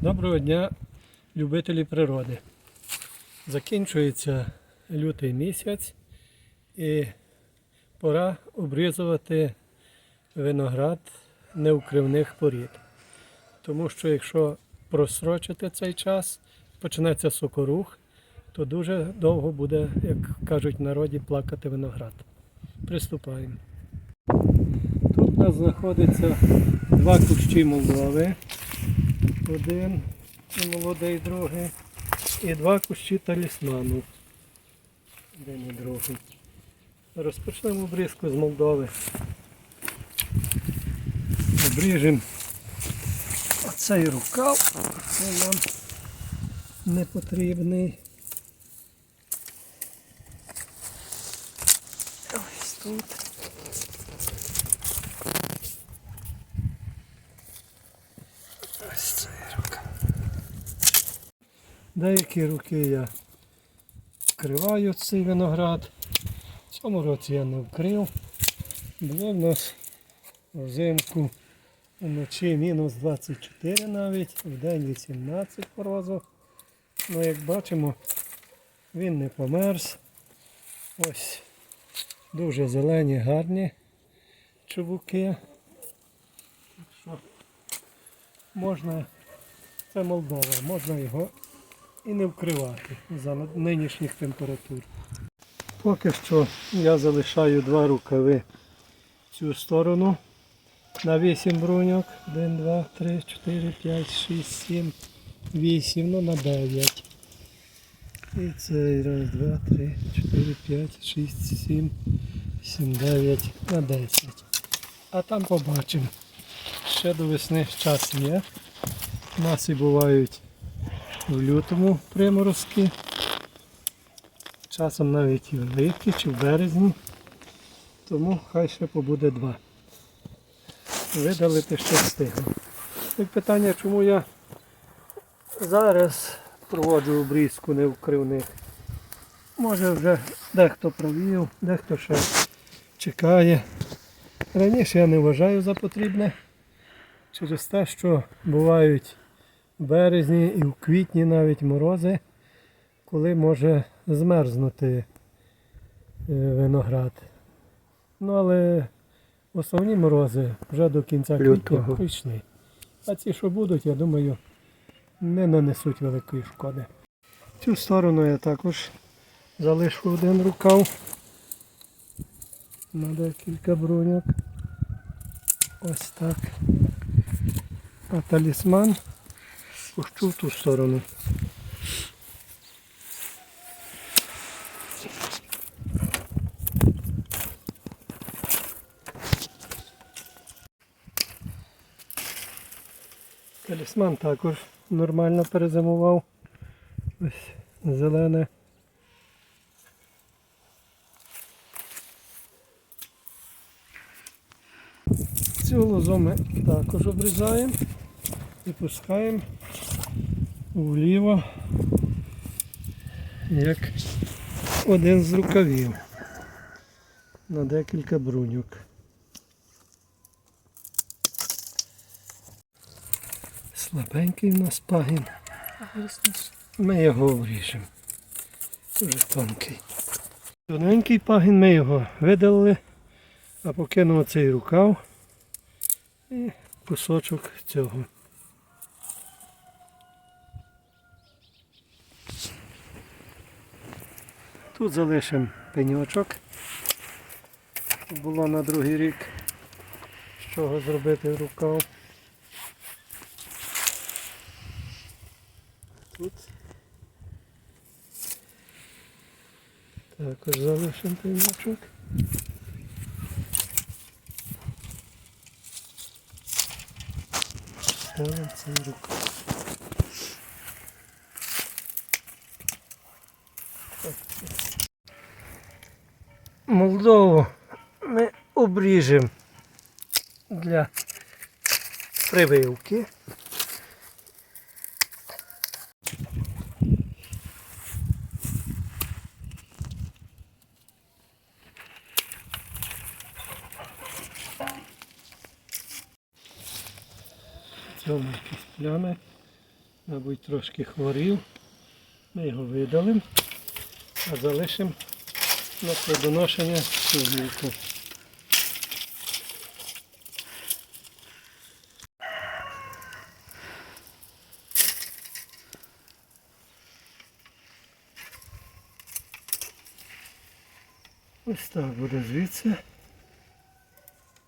Доброго дня, любителі природи. Закінчується лютий місяць і пора обрізувати виноград неукривних порід. Тому що якщо просрочити цей час, почнеться сокорух, то дуже довго буде, як кажуть в народі, плакати виноград. Приступаємо. Тут у нас знаходиться два кущі Молдови. Один молодий другий. І два кущі талісману. Один і другий. Розпочнемо обрізку з Молдови. Обріжемо оцей рукав. Це нам не потрібний. Ось тут. Ось цей рукав. Деякі руки я вкриваю цей виноград. В цьому році я не вкрив. Було в нас взимку вночі мінус 24 навіть, в день 18 морозу. Ну як бачимо, він не померз. Ось дуже зелені, гарні чубуки. Можна, це Молдова, можна його і не вкривати за нинішніх температур. Поки що я залишаю два рукави в цю сторону на 8 бруньок. 1, 2, 3, 4, 5, 6, 7, 8, ну на 9. І цей раз, два, три, 4, 5, 6, 7, 7, 9, на 10. А там побачимо. Ще до весни час є. У нас і бувають в лютому приморозки. Часом навіть і великі, чи в березні. Тому хай ще побуде два. Видалити ще встигну. І питання, чому я зараз проводжу обрізку не вкривних. Може вже дехто провів, дехто ще чекає. Раніше я не вважаю за потрібне через те, що бувають в березні і в квітні навіть морози, коли може змерзнути е, виноград. Ну але основні морози вже до кінця квітня прийшли. А ці, що будуть, я думаю, не нанесуть великої шкоди. Цю сторону я також залишу один рукав на декілька бруньок. Ось так. А талісман пущу в ту сторону. Талісман також нормально перезимував. Ось зелене. Цю лозу ми також обрізаємо і пускаємо вліво як один з рукавів на декілька бруньок. Слабенький в нас пагін. Ми його обріжемо. Дуже тонкий. Тоненький пагін ми його видалили, а покинув цей рукав і кусочок цього. Тут залишимо пеньочок. Було на другий рік з чого зробити рукав. Тут також залишимо пеньочок. Ставимо цей рукав. Молдову ми обріжемо для прививки. цьому якісь плями мабуть, трошки хворів. Ми його видалимо, а залишимо на плодоношення цю гілку. Ось так буде звідси.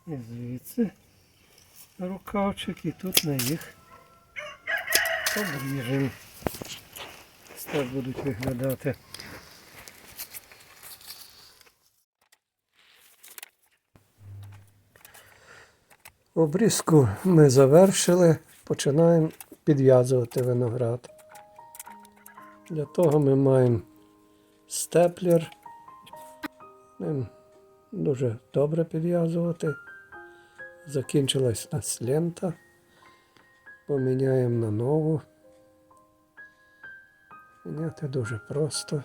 І звідси рукавчик і тут на їх обріжемо. Ось так будуть виглядати. Обрізку ми завершили, починаємо підв'язувати виноград. Для того ми маємо степлер. Ним дуже добре підв'язувати. Закінчилась у нас лента. Поміняємо на нову. Міняти дуже просто.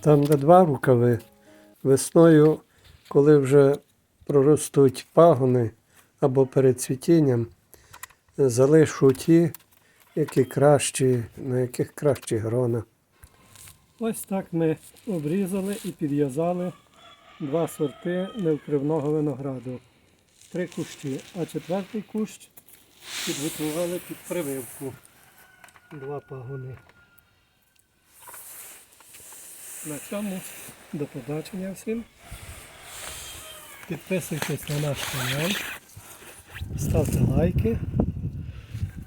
Там, де два рукави, весною, коли вже проростуть пагони або перед цвітінням, залишу ті, які кращі, на яких кращі грона. Ось так ми обрізали і підв'язали два сорти невкривного винограду. Три кущі, а четвертий кущ підготували під прививку. Два пагони. На цьому до побачення всім. Підписуйтесь на наш канал, ставте лайки.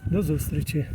До зустрічі!